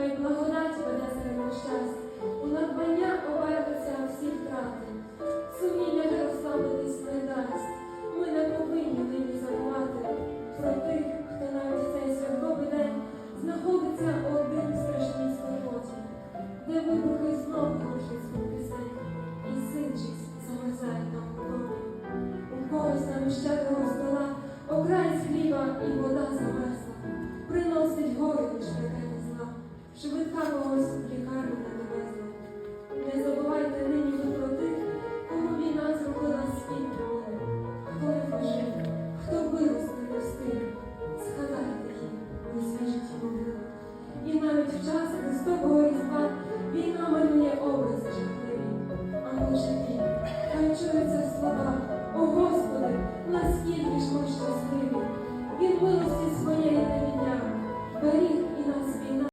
хай благодать веде серед щастя, у надбання обернуться всі втрати. Сумління не розслабитись не дасть. Ми не повинні нині забувати про тих, хто навіть в цей святковий день знаходиться один в страшній скорботі, де вибухи знов глушить звук пісень, і синчись замерзає на. У когось на щедрого швидка когось в лікарню не довезла. Не забувайте нині ви про тих, кому війна зробила свій дорогу. Хто не пожив, хто милости не встиг, згадайте їм у свіжіті могили. І навіть в час Христового різдва війна малює образи жахливі, а може він, та й чуються слова. О Господи, наскільки ж ми щасливі! Він милости